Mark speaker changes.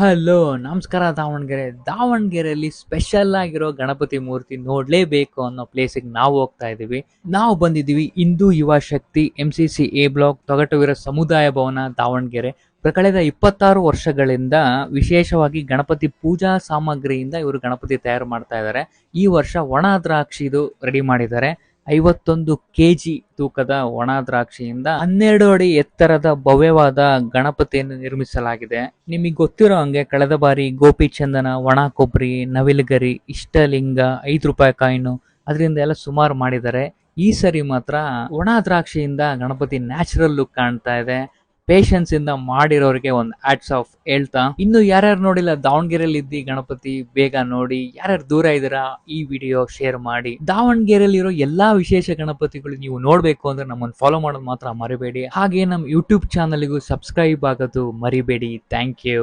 Speaker 1: Hello, ನಮಸ್ಕಾರ ದಾವಣಗೆರೆ. ದಾವಣಗೆರೆಯಲ್ಲಿ special ಆಗಿರೋ ಗಣಪತಿ ಮೂರ್ತಿ ನೋಡ್ಲೇಬೇಕು ಅನ್ನೋ ಪ್ಲೇಸಿಗೆ ನಾವು ಹೋಗ್ತಾ ಇದೀವಿ ನಾವು ಬಂದಿದ್ದೀವಿ Hindu Yuva Shakti M C C A block Togataveera Samudaya Bhavan, Davangere. ಕಳೆದ ಇಪ್ಪತ್ತಾರು ವರ್ಷಗಳಿಂದ ವಿಶೇಷವಾಗಿ ಗಣಪತಿ ಪೂಜಾ ಸಾಮಗ್ರಿಯಿಂದ ಇವರು ಗಣಪತಿ ತಯಾರು ಮಾಡ್ತಾ ಇದ್ದಾರೆ. ಈ ವರ್ಷ ಒಣ ದ್ರಾಕ್ಷಿದು ರೆಡಿ ಮಾಡಿದ್ದಾರೆ. ಐವತ್ತೊಂದು ಕೆಜಿ ತೂಕದ ಒಣ ದ್ರಾಕ್ಷಿಯಿಂದ ಹನ್ನೆರಡು ಅಡಿ ಎತ್ತರದ ಭವ್ಯವಾದ ಗಣಪತಿಯನ್ನು ನಿರ್ಮಿಸಲಾಗಿದೆ. ನಿಮಗೆ ಗೊತ್ತಿರೋ ಹಂಗೆ ಕಳೆದ ಬಾರಿ ಗೋಪಿ ಚಂದನ, ಒಣ ಕೊಬ್ಬರಿ, ನವಿಲುಗರಿ, ಇಷ್ಟಲಿಂಗ, ಐದು ರೂಪಾಯಿ ಕಾಯಿನು ಅದರಿಂದ ಎಲ್ಲ ಸುಮಾರು ಮಾಡಿದ್ದಾರೆ. ಈ ಸರಿ ಮಾತ್ರ ಒಣ ದ್ರಾಕ್ಷಿಯಿಂದ ಗಣಪತಿ ನ್ಯಾಚುರಲ್ ಲುಕ್ ಕಾಣ್ತಾ ಇದೆ. ಪೇಷನ್ಸ್ ಇಂದ ಮಾಡಿರೋರಿಗೆ ಒಂದು ಆಟ್ಸ್ ಆಫ್ ಹೇಳ್ತಾ. ಇನ್ನು ಯಾರ್ಯಾರು ನೋಡಿಲ್ಲ ದಾವಣಗೆರೆಯಲ್ಲಿ ಇದ್ದಿ ಗಣಪತಿ, ಬೇಗ ನೋಡಿ, ಯಾರ್ಯಾರು ದೂರ ಇದ್ದೀರಾ, ಈ ವಿಡಿಯೋ ಶೇರ್ ಮಾಡಿ. ದಾವಣಗೆರೆಯಲ್ಲಿರೋ ಎಲ್ಲಾ ವಿಶೇಷ ಗಣಪತಿಗಳು ನೀವು ನೋಡ್ಬೇಕು ಅಂದ್ರೆ ನಮ್ಮನ್ನು ಫಾಲೋ ಮಾಡೋದು ಮಾತ್ರ ಮರಿಬೇಡಿ. ಹಾಗೆ ನಮ್ಮ ಯೂಟ್ಯೂಬ್ ಚಾನಲ್ಗೂ ಸಬ್ಸ್ಕ್ರೈಬ್ ಆಗೋದು ಮರಿಬೇಡಿ. Thank you